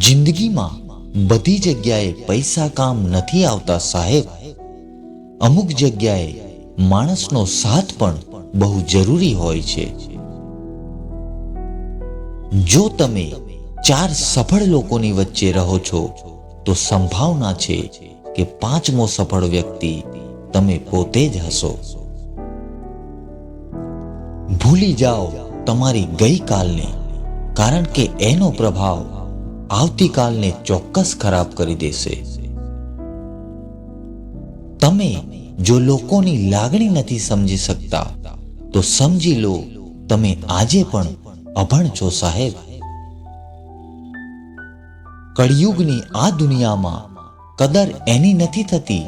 જિંદગીમાં બધી જગ્યાએ પૈસા કામ નથી આવતા સાહેબ. અમુક જગ્યાએ માણસનો સાથ પણ બહુ જરૂરી હોય છે. જો તમે ચાર સફળ લોકોની વચ્ચે રહો છો, તો સંભાવના છે કે પાંચમો સફળ વ્યક્તિ તમે પોતે જ હશો. ભૂલી જાઓ તમારી ગઈકાલને, કારણ કે એનો પ્રભાવ આવતીકાલને ચોક્કસ ખરાબ કરી દેશે. તમે જો લોકોની લાગણી નથી સમજી શકતા, તો સમજી લો, તમે આજે પણ અભણ છો સાહેબ. કળિયુગની આ દુનિયામાં કદર એની નથી થતી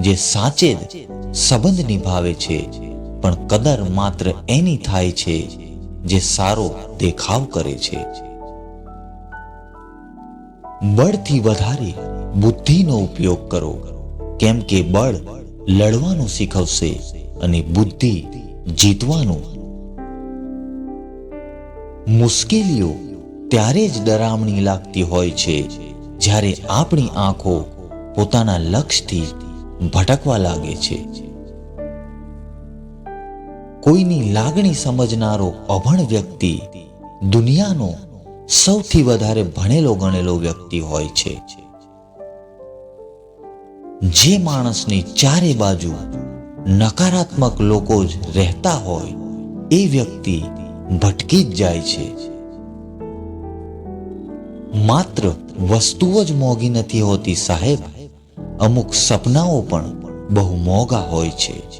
જે સાચે જ સંબંધ નિભાવે છે, પણ કદર માત્ર એની થાય છે જે સારો દેખાવ કરે છે. બળથી વધારે બુદ્ધિનો ઉપયોગ કરો. કેમ કે બળ લડવાનું શીખવશે અને બુદ્ધિ જીતવાનું. મુશ્કેલીઓ ત્યારે જ ડરામણી લાગતી હોય છે, જ્યારે આપણી આંખો પોતાના લક્ષ્યથી ભટકવા લાગે છે. કોઈની લાગણી સમજનારો અભણ વ્યક્તિ દુનિયાનો સૌથી વધારે ભણેલો ગણેલો વ્યક્તિ હોય છે. જે માણસની ચારે બાજુ નકારાત્મક લોકો જ રહેતા હોય, એ વ્યક્તિ ભટકી જ જાય છે. માત્ર વસ્તુઓ જ મોંઘી નથી હોતી સાહેબ, અમુક સપનાઓ પણ બહુ મોંઘા હોય છે.